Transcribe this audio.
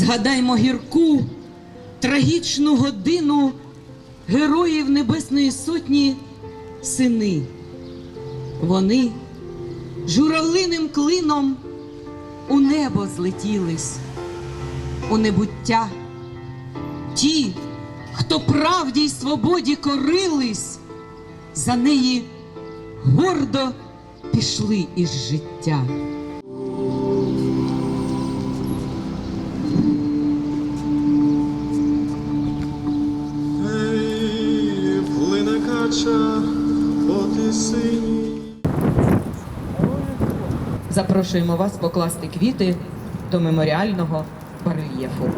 Згадаймо гірку, трагічну годину героїв Небесної Сотні сини. Вони журавлиним клином у небо злетілись, у небуття. Ті, хто правді й свободі корились, за неї гордо пішли із життя. плача, ти синій. Запрошуємо вас покласти квіти до меморіального барельєфу.